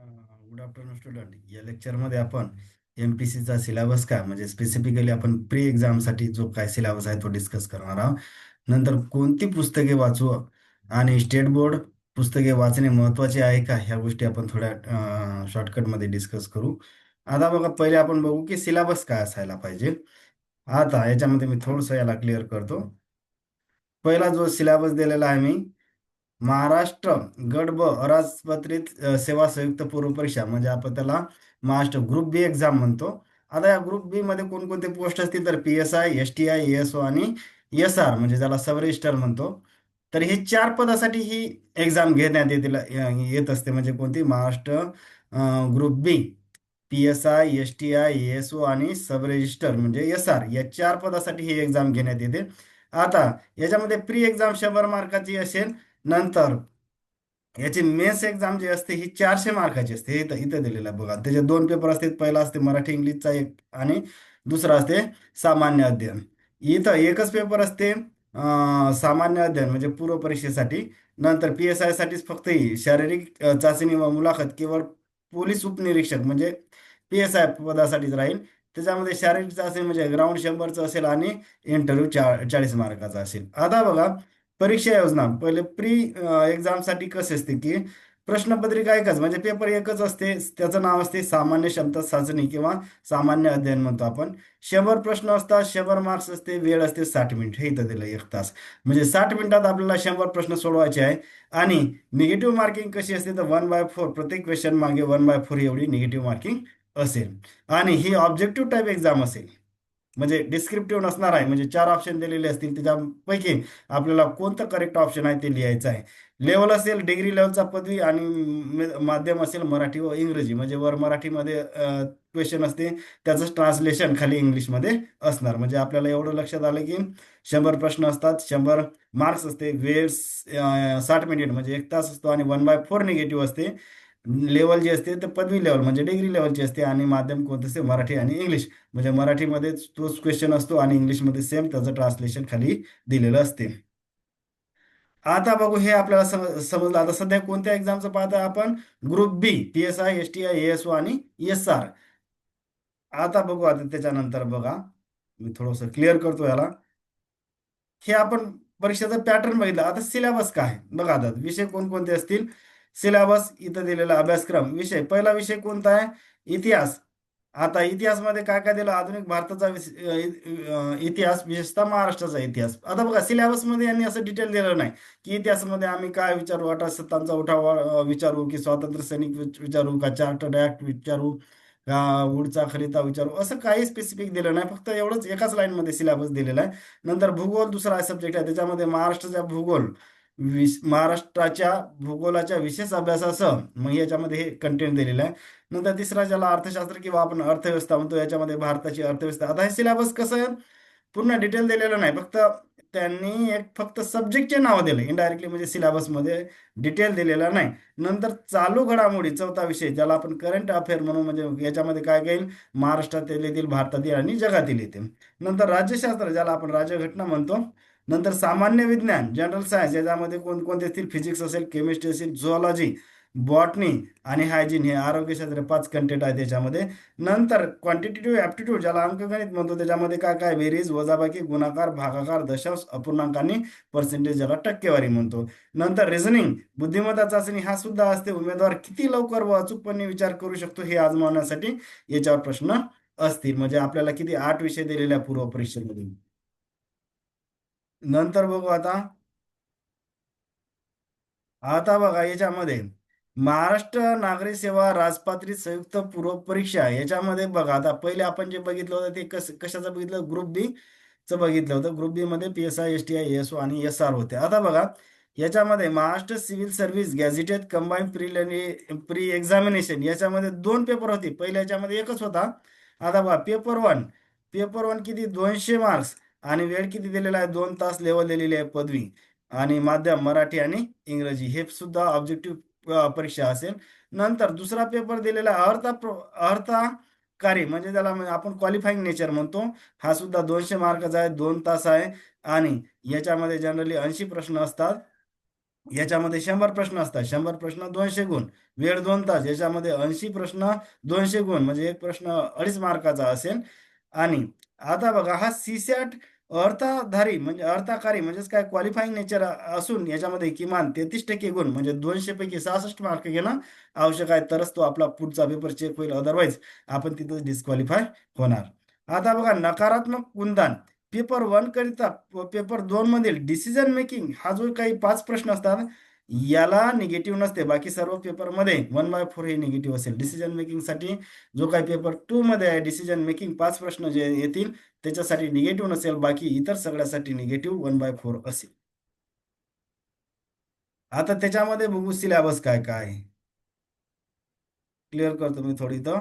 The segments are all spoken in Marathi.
Good afternoon student. या लेक्चरमध्ये आपण एम पी सीचा सिलेबस काय म्हणजे स्पेसिफिकली आपण प्री एक्झामसाठी जो काय सिलेबस आहे तो डिस्कस करणार आहोत. नंतर कोणती पुस्तके वाचू आणि स्टेट बोर्ड पुस्तके वाचणे महत्त्वाचे आहे का ह्या गोष्टी आपण थोड्या शॉर्टकटमध्ये डिस्कस करू. आता बघा पहिले आपण बघू की सिलेबस काय असायला पाहिजे. आता याच्यामध्ये मी थोडंसं याला क्लिअर करतो. पहिला जो सिलेबस दिलेला आहे मी महाराष्ट्र गट ब अराजपत्रित सेवा संयुक्त पूर्व परीक्षा म्हणजे आपण त्याला महाराष्ट्र ग्रुप बी एक्झाम म्हणतो. आता या ग्रुप बी मध्ये कोणकोणते पोस्ट असतील तर P S I S T I S O आणि एस आर म्हणजे ज्याला सब रजिस्टर म्हणतो. तर हे चार पदासाठी ही एक्झाम घेण्यात येते येत असते म्हणजे कोणती? Maharashtra group B P S I S T I S O आणि सब रजिस्टर म्हणजे एस आर या चार पदासाठी ही एक्झाम घेण्यात येते. आता याच्यामध्ये प्री एक्झाम शंभर मार्काची असेल नंतर याची मेन्स एक्झाम जी असते ही चारशे मार्काची असते. हे इथं इथं दिलेलं आहे बघा. त्याचे दोन पेपर असतात. पहिला असते मराठी इंग्लिशचा एक आणि दुसरा असते सामान्य अध्ययन. इथं एकच पेपर असते सामान्य अध्ययन म्हणजे पूर्व परीक्षेसाठी. नंतर पी एस आयसाठीच फक्त ही शारीरिक चाचणी व मुलाखत केवळ पोलीस उपनिरीक्षक म्हणजे पी एस आय पदासाठीच राहील. त्याच्यामध्ये शारीरिक चाचणी म्हणजे ग्राउंड शंभरचं असेल आणि इंटरव्ह्यू चा चाळीस मार्काचा असेल. आता बघा परीक्षा योजना पहिले प्री एक्झामसाठी कसे असते की प्रश्नपत्रिका एकच म्हणजे पेपर एकच असते त्याचं नाव असते सामान्य क्षमता चाचणी किंवा सामान्य अध्ययन म्हणतो आपण. शंभर प्रश्न असतात शंभर मार्क्स असते वेळ असते साठ मिनिट. हे इथं दिलं एक तास. म्हणजे साठ मिनिटात आपल्याला शंभर प्रश्न सोडवायचे आहे. आणि निगेटिव्ह मार्किंग कशी असते तर वन बाय फोर प्रत्येक क्वेश्चन मागे वन बाय फोर एवढी निगेटिव्ह मार्किंग असेल. आणि ही ऑब्जेक्टिव्ह टाईप एक्झाम असेल. म्हणजे डिस्क्रिप्टिव्ह नसणार आहे. म्हणजे चार ऑप्शन दिलेले असतील त्याच्यापैकी आपल्याला कोणतं करेक्ट ऑप्शन आहे ते लिहायचं आहे. लेवल असेल डिग्री लेवलचा पदवी आणि माध्यम असेल मराठी व इंग्रजी. म्हणजे वर मराठीमध्ये क्वेश्चन असते. त्याचं ट्रान्सलेशन खाली इंग्लिशमध्ये असणार. म्हणजे आपल्याला एवढं लक्षात आलं की शंभर प्रश्न असतात. शंभर मार्क्स असते. वेळ साठ मिनिट म्हणजे एक तास असतो आणि वन बाय फोर निगेटिव्ह असते. लेवल जी असते तर पदवी लेवल म्हणजे डिग्री लेवलची असते आणि माध्यम कोणतं असते? मराठी आणि इंग्लिश. म्हणजे मराठीमध्ये तोच क्वेश्चन असतो आणि इंग्लिशमध्ये सेम त्याचं ट्रान्सलेशन खाली दिलेलं असते. आता बघू हे आपल्याला समजलं. आता सध्या कोणत्या एक्झामचं पाहता आपण? Group B P S I S T I S O आणि एस आर आता बघू आता त्याच्यानंतर बघा. मी थोडंसं क्लिअर करतो याला. हे आपण परीक्षेचा पॅटर्न बघितला. आता सिलेबस काय? बघा आता. विषय कोणकोणते असतील? सिलेबस इथं दिलेला अभ्यासक्रम. विषय पहिला विषय कोणता आहे? इतिहास. आता इतिहासमध्ये काय काय दिलं? आधुनिक भारताचा इतिहास विशेषतः महाराष्ट्राचा इतिहास. आता बघा सिलेबसमध्ये यांनी असं डिटेल दिलं नाही की इतिहासामध्ये आम्ही काय विचारू? अठरा सत्तांचा उठाव विचारू की स्वातंत्र्य सैनिक विचारू का चार्टर्ड ऍक्ट विचारू? का वुडचा खरिता विचारू? असं काही स्पेसिफिक दिलं नाही. फक्त एवढंच एकाच लाईनमध्ये सिलेबस दिलेला आहे. नंतर भूगोल दुसरा सब्जेक्ट आहे. त्याच्यामध्ये महाराष्ट्राचा भूगोल. विश महाराष्ट्राच्या भूगोलाच्या विशेष अभ्यासासह मग याच्यामध्ये हे कंटेंट दिलेलं आहे. नंतर तिसरा ज्याला अर्थशास्त्र किंवा आपण अर्थव्यवस्था म्हणतो याच्यामध्ये भारताची अर्थव्यवस्था. आता हे सिलेबस कसं आहे? पूर्ण डिटेल दिलेलं नाही. फक्त त्यांनी एक फक्त सब्जेक्टचे नाव दिले. इनडायरेक्टली म्हणजे सिलेबसमध्ये डिटेल दिलेला नाही. नंतर चालू घडामोडी चौथा विषय ज्याला आपण करंट अफेअर म्हणून म्हणजे याच्यामध्ये काय काय येईल महाराष्ट्रातील येतील भारतातील आणि जगातील येतील. नंतर राज्यशास्त्र ज्याला आपण राज्यघटना म्हणतो नंतर सामान्य विज्ञान जनरल सायन्स याच्यामध्ये कोणकोणते असतील? फिजिक्स असेल केमिस्ट्री असेल झुऑलॉजी बॉटनी आणि हायजीन हे आरोग्यशास्त्र पाच कंटेंट आहे त्याच्यामध्ये नंतर क्वांटिटेटिव्ह ॲप्टिट्यूड ज्याला अंकगणित म्हणतो त्याच्यामध्ये काय काय? बेरीज वजाबाकी गुणाकार भागाकार दशांश अपूर्णांक आणि पर्सेंटेज ज्याला टक्केवारी म्हणतो. नंतर रिझनिंग बुद्धिमत्ता चाचणी हा सुद्धा असते. उमेदवार किती लवकर व अचूकपणे विचार करू शकतो हे आजमावण्यासाठी याच्यावर प्रश्न असतील. म्हणजे आपल्याला किती आठ विषय दिलेले आहे पूर्व परीक्षेमधून नंतर बघू आता. आता बघा याच्यामध्ये महाराष्ट्र नागरी सेवा राजपात्री संयुक्त पूर्व परीक्षा याच्यामध्ये बघा आता पहिले आपण जे बघितलं होतं ते कस कशाचं बघितलं? ग्रुप बी चं बघितलं होतं. ग्रुप बी मध्ये P S I S T I S O आणि एस आर होते. आता बघा याच्यामध्ये Maharashtra civil service gazetted combined preliminary pre examination याच्यामध्ये दोन पेपर होते. पहिल्या याच्यामध्ये एकच होता. आता बघा पेपर वन पेपर वन किती? दोनशे मार्क्स. आणि वेळ किती दिलेला आहे? दोन तास लेवल दिलेली आहे पदवी. आणि माध्यम मराठी आणि इंग्रजी. हे सुद्धा ऑब्जेक्टिव्ह परीक्षा असेल. नंतर दुसरा पेपर दिलेला आहे अर्था कार्य. म्हणजे त्याला म्हणजे आपण क्वालिफाईंग नेचर म्हणतो. हा सुद्धा दोनशे मार्काचा आहे दोन तास आहे. आणि याच्यामध्ये जनरली ऐंशी प्रश्न असतात. याच्यामध्ये शंभर प्रश्न असतात. शंभर प्रश्न दोनशे गुण. वेळ दोन तास. याच्यामध्ये ऐंशी प्रश्न दोनशे गुण. म्हणजे एक प्रश्न अडीच मार्काचा असेल. आणि आता बघा हा सी सॅट अर्थाधारी म्हणजे अर्थाकारी म्हणजेच काय? क्वालिफाईंग नेचर असून याच्यामध्ये किमान तेहतीस टक्के गुण म्हणजे दोनशे पैकी सहासष्ट मार्क घेणं आवश्यक आहे. तरच तो आपला पुढचा पेपर चेक होईल. अदरवाईज आपण तिथं डिस्क्वालिफाय होणार. आता बघा नकारात्मक गुणदान. पेपर वन करिता पेपर दोन मधील डिसिजन मेकिंग हा जो काही पाच प्रश्न असतात याला निगेटिव्ह नसते. बाकी सर्व पेपरमध्ये वन बाय फोर हे निगेटिव्ह असेल. डिसिजन मेकिंगसाठी जो काही पेपर टू मध्ये आहे डिसिजन मेकिंग पाच प्रश्न जे येतील त्याच्यासाठी निगेटिव्ह नसेल. बाकी इतर सगळ्यासाठी निगेटिव्ह वन बाय फोर असेल. आता त्याच्यामध्ये बघू सिलेबस काय काय क्लिअर करतो मी थोडी तर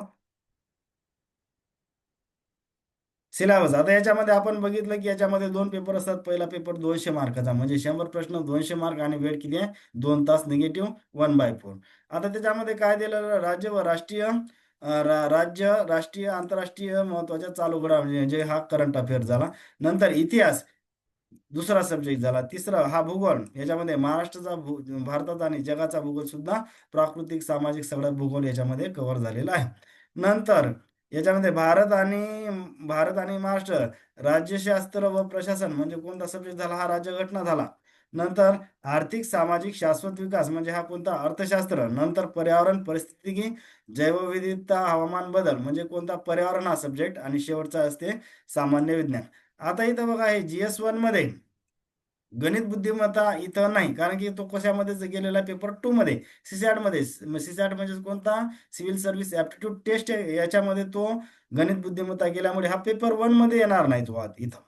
सिलेबस. आता याच्यामध्ये आपण बघितलं की याच्यामध्ये दोन पेपर असतात. पहिला पेपर दोनशे मार्काचा. म्हणजे शंभर प्रश्न दोनशे मार्क आणि वेळ किती आहे? दोन तास निगेटिव्ह वन बाय फोर. आता त्याच्यामध्ये काय दिलं? राज्य व राष्ट्रीय राज्य राष्ट्रीय आंतरराष्ट्रीय महत्त्वाच्या चालू घडा म्हणजे हा करंट अफेअर झाला. नंतर इतिहास दुसरा सब्जेक्ट झाला. तिसरा हा भूगोल. याच्यामध्ये महाराष्ट्राचा भू भारताचा आणि जगाचा भूगोल सुद्धा प्राकृतिक सामाजिक सगळा भूगोल याच्यामध्ये कव्हर झालेला आहे. नंतर याच्यामध्ये भारत आणि भारत आणि महाराष्ट्र राज्यशास्त्र व प्रशासन म्हणजे कोणता सब्जेक्ट झाला? हा राज्यघटना झाला. नंतर आर्थिक सामाजिक शाश्वत विकास म्हणजे हा कोणता? अर्थशास्त्र. नंतर पर्यावरण परिस्थिती जैवविविधता हवामान बदल म्हणजे कोणता? पर्यावरण हा सब्जेक्ट आणि शेवटचा असते सामान्य विज्ञान. आता इथं बघा हे जीएस वनमध्ये गणित बुद्धिमत्ता इथं नाही. कारण की तो कशामध्येच गेलेला पेपर टू मध्ये सीसॅटमध्ये. सीसॅट म्हणजे कोणता? सिव्हिल सर्व्हिस ऍप्टिट्यूड टेस्ट याच्यामध्ये तो गणित बुद्धिमत्ता गेल्यामुळे हा पेपर वनमध्ये येणार नाही तो इथं.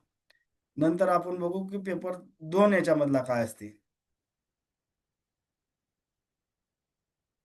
नंतर आपण बघू की पेपर दोन याच्यामधला काय असते.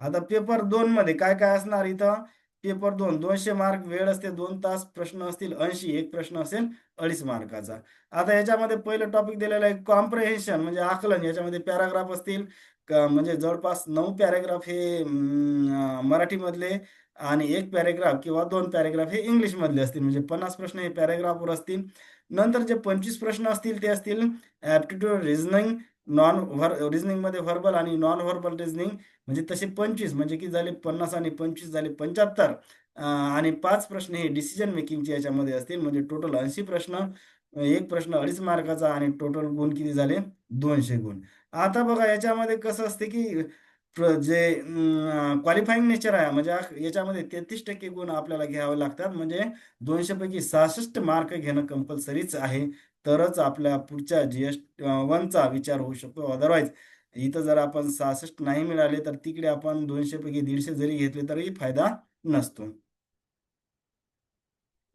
आता पेपर दोन मध्ये काय काय असणार इथं? पेपर दोन दोनशे मार्क वेळ असते दोन तास प्रश्न असतील ऐंशी एक प्रश्न असेल अडीच मार्काचा. आता याच्यामध्ये पहिलं टॉपिक दिलेलं आहे कॉम्प्रेहेन्शन म्हणजे आकलन. याच्यामध्ये पॅराग्राफ असतील म्हणजे जवळपास नऊ पॅरेग्राफ हे मराठीमधले आणि एक पॅरेग्राफ किंवा दोन पॅरेग्राफ हे इंग्लिशमधले असतील. म्हणजे पन्नास प्रश्न हे पॅरेग्राफवर असतील. नंतर जे पंचवीस प्रश्न असतील ते असतील ॲप्टिट्यूड रिझनिंग नॉन व्हर रिझनिंगमध्ये व्हर्बल आणि नॉन व्हर्बल रिझनिंग म्हणजे तसे पंचवीस म्हणजे की झाले? पन्नास आणि पंचवीस झाले पंच्याहत्तर. आणि पाच प्रश्न हे डिसिजन मेकिंगचे याच्यामध्ये असतील म्हणजे टोटल ऐंशी प्रश्न एक प्रश्न अडीच मार्काचा आणि टोटल गुण किती झाले? दोनशे गुण. आता बघा याच्यामध्ये कसं असते की जे क्वालिफाईंग नेचर आहे म्हणजे याच्यामध्ये तेहतीस टक्के गुण आपल्याला घ्यावे लागतात म्हणजे दोनशे पैकी सहासष्ट मार्क घेणं कंपल्सरीच आहे. तरच आपल्या पुढच्या जीएस वनचा विचार होऊ शकतो. अदरवाईज इथं जर आपण सहासष्ट नाही मिळाले तर तिकडे आपण दोनशे पैकी दीडशे जरी घेतले तरी फायदा नसतो.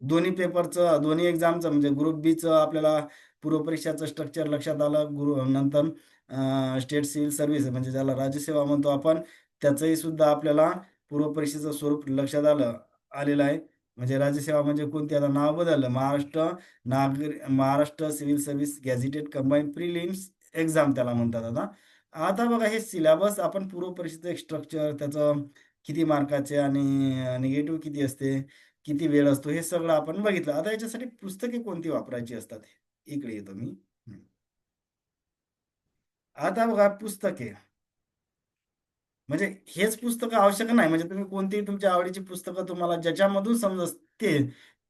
दोन्ही पेपरचं दोन्ही एक्झामचं म्हणजे ग्रुप बीचं आपल्याला पूर्वपरीक्षाचं स्ट्रक्चर लक्षात आलं. गुरु नंतर स्टेट सिव्हिल सर्व्हिस म्हणजे ज्याला राज्यसेवा म्हणतो आपण त्याचंही सुद्धा आपल्याला पूर्वपरीक्षेचं स्वरूप लक्षात आलं आलेलं आहे. म्हणजे राज्यसेवा म्हणजे कोणती? आता नाव बदललं. महाराष्ट्र नागरी Maharashtra civil service gazetted combined prelims exam त्याला म्हणतात आता. आता बघा हे सिलेबस आपण पूर्वपरीक्षेचं एक स्ट्रक्चर त्याचं किती मार्काचे आणि निगेटिव्ह किती असते किती वेळ असतो हे सगळं आपण बघितलं. आता याच्यासाठी पुस्तके कोणती वापरायची असतात? इकडे येतो मी. आता बघा पुस्तके. म्हणजे हेच पुस्तकं आवश्यक नाही. म्हणजे तुम्ही कोणतीही तुमच्या आवडीची पुस्तकं तुम्हाला ज्याच्यामधून समजते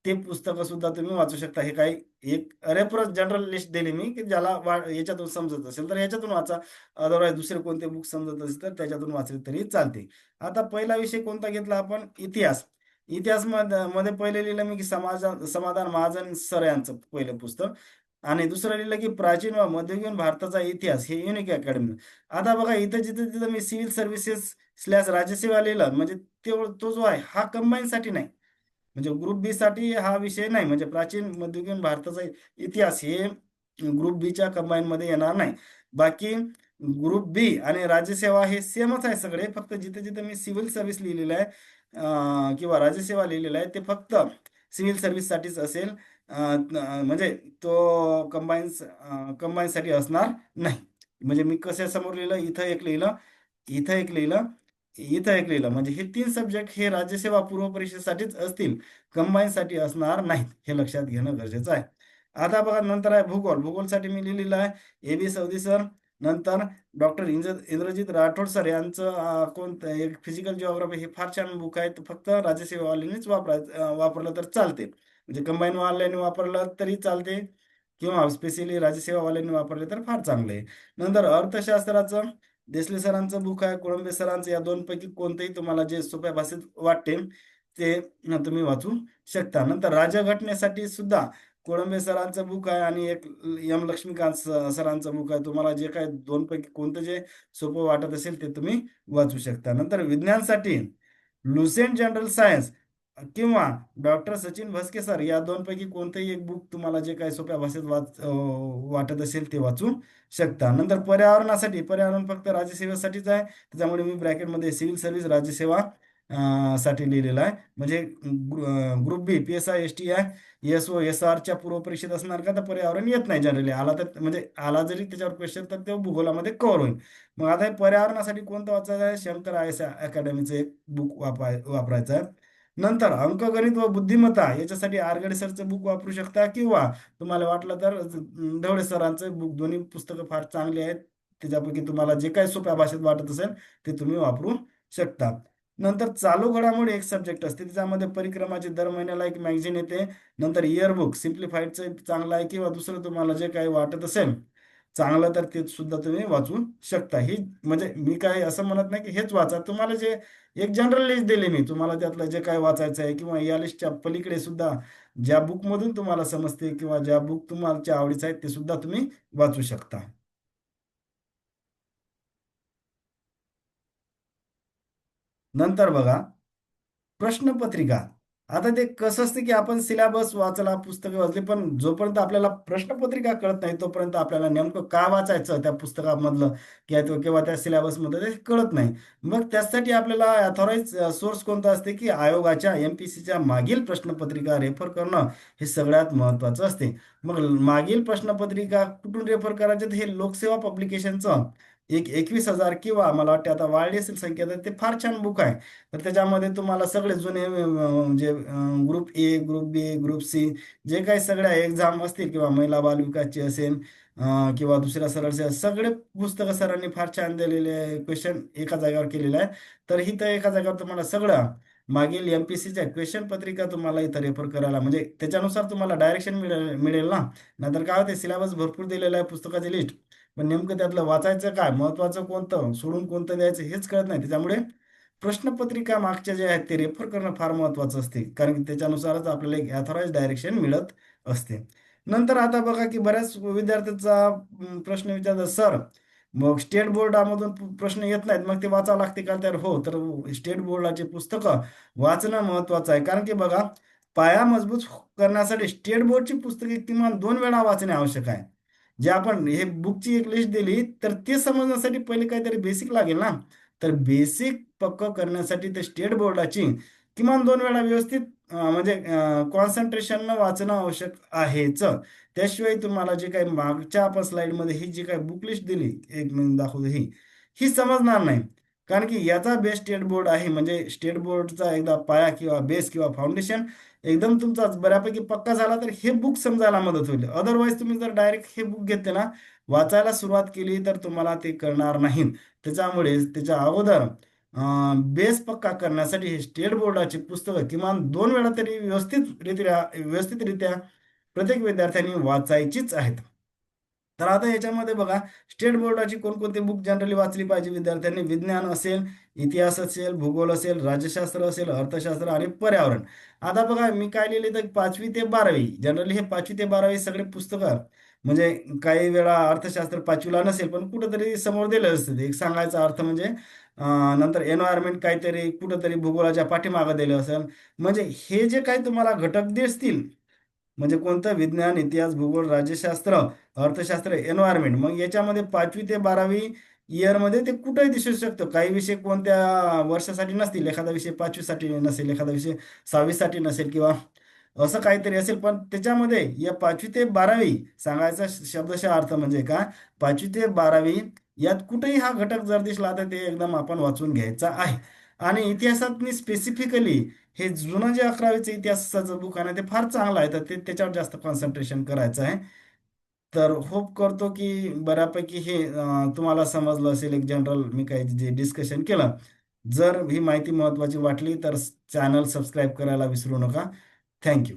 ते पुस्तकं सुद्धा तुम्ही वाचू शकता. हे काही एक रेफरन्स जनरल लिस्ट दिली मी की ज्याला याच्यातून समजत असेल तर याच्यातून वाचा. अदरवाईज दुसरे कोणते बुक समजत असेल तर त्याच्यातून वाचले तरी चालते. आता पहिला विषय कोणता घेतला आपण? इतिहास. इतिहासमध्ये पहिले लिहिलं मी की समाज समाधान महाजन सर यांचं पहिलं पुस्तक. आणि दुसरं लिहिलं की प्राचीन व मध्ययुगीन भारताचा इतिहास हे युनिक अकॅडमी आता बघा इथं जिथं तिथं मी सिव्हिल सर्व्हिसेस स्लॅश राज्यसेवा लिहिलं म्हणजे तो जो आहे हा कंबाईन साठी नाही. म्हणजे ग्रुप बी साठी हा विषय नाही म्हणजे प्राचीन मध्ययुगीन भारताचा इतिहास हे ग्रुप बीच्या कंबाईन मध्ये येणार नाही. बाकी ग्रुप बी आणि राज्यसेवा हे सेमच आहे सगळे फक्त जिथे जिथे मी सिव्हिल सर्व्हिस लिहिलेलं आहे किंवा राज्यसेवा लिहिलेलं आहे ते फक्त सिव्हिल सर्व्हिस साठीच असेल. म्हणजे तो कंबाईन कंबाईनसाठी असणार नाही. म्हणजे मी कसे समोर लिहिलं इथं एक लिहिलं इथं एक लिहिलं इथं एक लिहिलं. म्हणजे हे तीन सब्जेक्ट हे राज्यसेवा पूर्व परीक्षेसाठीच असतील. कंबाईनसाठी असणार नाहीत. हे लक्षात घेणं गरजेचं आहे. आता बघा नंतर आहे भूगोल. भूगोलसाठी मी लिहिलेलं आहे. ए बी सौदी सर नंतर डॉक्टर इंद्र इंद्रजित राठोड सर यांचं कोणतं एक फिजिकल जिओग्राफी हे फार छान बुक आहे फक्त राज्यसेवावाल्यांनीच वापरायचं वापरलं तर चालते म्हणजे कंबाईन वाल्यांनी वापरलं तरी चालते किंवा स्पेशली राज्यसेवावाल्यांनी वापरले तर फार चांगले. आहे नंतर अर्थशास्त्राचं देसले सरांचं बुक आहे कोळंबे सरांचं या दोन पैकी कोणतंही तुम्हाला जे सोप्या भाषेत वाटते ते तुम्ही वाचू शकता. नंतर राज्यघटनेसाठी सुद्धा कोळंबे सरांचं बुक आहे आणि एक एम लक्ष्मीकांत सरांचं बुक आहे. तुम्हाला जे काय दोन पैकी कोणतं जे सोपं वाटत असेल ते तुम्ही वाचू शकता. नंतर विज्ञानसाठी लुसेंट जनरल सायन्स किंवा डॉक्टर सचिन भस्के सर या दोनपैकी कोणतंही एक बुक तुम्हाला जे काही सोप्या भाषेत वाच वाटत असेल ते वाचू शकता. नंतर पर्यावरणासाठी पर्यावरण फक्त राज्यसेवेसाठीच आहे. त्याच्यामुळे मी ब्रॅकेटमध्ये सिव्हिल सर्व्हिस राज्यसेवा साठी लिहिलेलं आहे. म्हणजे group B P S I S T I S O S आरच्या पूर्व परीक्षेत असणार का? तर पर्यावरण येत नाही जनरली. आला तर म्हणजे आला जरी त्याच्यावर क्वेश्चन तर ते भूगोलामध्ये कव्हर होईल. मग आता हे पर्यावरणासाठी कोणतं वाचायचं आहे? शंकर आय एस अकॅडमीचं एक बुक वापराय वापरायचं आहे. नंतर अंकगणित व बुद्धिमत्ता याच्यासाठी आरगडे सरचं बुक वापरू शकता किंवा तुम्हाला वाटलं तर ढवळे सरांचं बुक दोन्ही पुस्तकं फार चांगली आहेत. त्याच्यापैकी तुम्हाला जे काही सोप्या भाषेत वाटत असेल ते तुम्ही वापरू शकता. नंतर चालू घडामोडी एक सब्जेक्ट असते. त्याच्यामध्ये परिक्रमाचे दर महिन्याला एक मॅगझिन येते. नंतर इयरबुक सिम्प्लिफाईडचं चांगलं आहे किंवा दुसरं तुम्हाला जे काही वाटत असेल चांगलं तर ते सुद्धा तुम्ही वाचू शकता. ही म्हणजे मी काय असं म्हणत नाही की हेच वाचा. तुम्हाला जे एक जनरल लिस्ट दिली मी तुम्हाला त्यातलं जे काय वाचायचं आहे किंवा या लिस्टच्या पलीकडे सुद्धा ज्या बुकमधून तुम्हाला समजते किंवा ज्या बुक तुम्हाला आवडीचं आहे ते सुद्धा तुम्ही वाचू शकता. नंतर बघा प्रश्नपत्रिका. आता ते कसं असतं की आपण सिलेबस वाचला पुस्तकं वाचली पण जोपर्यंत आपल्याला प्रश्नपत्रिका कळत नाही तोपर्यंत आपल्याला नेमकं का वाचायचं त्या पुस्तकामधलं किंवा किंवा त्या सिलेबसमधलं ते कळत नाही. मग त्यासाठी आपल्याला अथॉराइज सोर्स कोणता असते की आयोगाच्या एम पी सीच्या मागील प्रश्नपत्रिका रेफर करणं हे सगळ्यात महत्त्वाचं असते. मग मागील प्रश्नपत्रिका कुठून रेफर करायचे? तर हे लोकसेवा पब्लिकेशनचं एक एकवीस हजार किंवा मला वाटते आता वाढली असेल संख्या तर ते फार छान बुक आहे. तर त्याच्यामध्ये तुम्हाला सगळे जुने जे group A group B group C जे काही सगळ्या एक्झाम असतील किंवा महिला बालविकाची असेल किंवा दुसऱ्या सरळ सगळे पुस्तकं सरांनी फार छान दिलेले क्वेश्चन एका जागेवर केलेलं आहे तर ही तर एका जागेवर तुम्हाला सगळं मागील एम पी सीच्या क्वेश्चन पत्रिका तुम्हाला इथं रेफर करायला म्हणजे त्याच्यानुसार तुम्हाला डायरेक्शन मिळेल मिळेल ना? नाहीतर काय होते सिलेबस भरपूर दिलेला आहे पुस्तकाची लिस्ट पण नेमकं त्यातलं वाचायचं काय? महत्वाचं कोणतं? सोडून कोणतं द्यायचं हेच कळत नाही. त्याच्यामुळे प्रश्नपत्रिका मागच्या जे आहेत ते रेफर करणं फार महत्वाचं असते. कारण की त्याच्यानुसारच आपल्याला एक ॲथॉराईज डायरेक्शन मिळत असते. नंतर आता बघा की बऱ्याच विद्यार्थ्यांचा प्रश्न विचारतात सर मग स्टेट बोर्डामधून प्रश्न येत नाहीत मग ते वाचावं लागते का? तर हो तर स्टेट बोर्डाची पुस्तकं वाचणं महत्वाचं आहे. कारण की बघा पाया मजबूत करण्यासाठी स्टेट बोर्डची पुस्तके किमान दोन वेळा वाचणे आवश्यक आहे. जे आपण हे बुकची एक लिस्ट दिली तर ते समजण्यासाठी पहिले काहीतरी बेसिक लागेल ना? तर बेसिक पक्क करण्यासाठी ते स्टेट बोर्डाची किमान दोन वेळा व्यवस्थित म्हणजे कॉन्सन्ट्रेशननं वाचणं आवश्यक आहेच. त्याशिवाय तुम्हाला जे काही मागच्या आपण स्लाईडमध्ये ही जी काही बुक लिस्ट दिली एक मिनिट दाखवतो ही ही समजणार नाही. कारण की याचा बेस स्टेट बोर्ड आहे म्हणजे स्टेट बोर्डचा एकदा पाया किंवा बेस किंवा फाउंडेशन एकदम तुमचा बऱ्यापैकी पक्का झाला तर हे बुक समजायला मदत होईल. अदरवाईज तुम्ही जर डायरेक्ट हे बुक घेतले ना वाचायला सुरुवात केली तर तुम्हाला ते करणार नाही त्याच्यामुळे त्याच्या अगोदर बेस पक्का करण्यासाठी हे स्टेट बोर्डाची पुस्तकं किमान दोन वेळा तरी व्यवस्थितरित्या व्यवस्थितरित्या प्रत्येक विद्यार्थ्यांनी वाचायचीच आहेत. तर आता याच्यामध्ये बघा स्टेट बोर्डाची कोणकोणती बुक जनरली वाचली पाहिजे विद्यार्थ्यांनी? विज्ञान असेल इतिहास असेल भूगोल असेल राज्यशास्त्र असेल अर्थशास्त्र आणि पर्यावरण. आता बघा मी काय लिहिले तर पाचवी ते बारावी. जनरली हे पाचवी ते बारावी सगळे पुस्तकं म्हणजे काही वेळा अर्थशास्त्र पाचवीला नसेल पण कुठंतरी समोर दिलं असतं एक सांगायचा अर्थ म्हणजे नंतर एन्व्हायरमेंट काहीतरी कुठंतरी भूगोलाच्या पाठीमागं दिलं असेल. म्हणजे हे जे काही तुम्हाला घटक दिसतील म्हणजे कोणतं? विज्ञान इतिहास भूगोल राज्यशास्त्र अर्थशास्त्र एन्व्हायरमेंट मग याच्यामध्ये पाचवी ते बारावी इयरमध्ये ते कुठेही दिसू शकतं. काही विषय कोणत्या वर्षासाठी नसतील एखादा विषय पाचवीसाठी नसेल एखादा विषय सहावीसाठी नसेल किंवा असं काहीतरी असेल. पण त्याच्यामध्ये या पाचवी ते बारावी सांगायचा शब्दशः अर्थ म्हणजे का? पाचवी ते बारावी यात कुठेही हा घटक जर दिसला तर ते एकदम आपण वाचून घ्यायचा आहे. आणि इतिहासात स्पेसिफिकली हे जुनं जे अकरावीचं इतिहासाचं बुक आहे ना ते फार चांगलं आहे. तर ते त्याच्यावर जास्त कॉन्सन्ट्रेशन करायचं आहे. तर होप करतो की बऱ्यापैकी हे तुम्हाला समजलं असेल एक जनरल मी काही जे डिस्कशन केलं. जर ही माहिती महत्त्वाची वाटली तर चॅनल सबस्क्राईब करायला विसरू नका. थँक्यू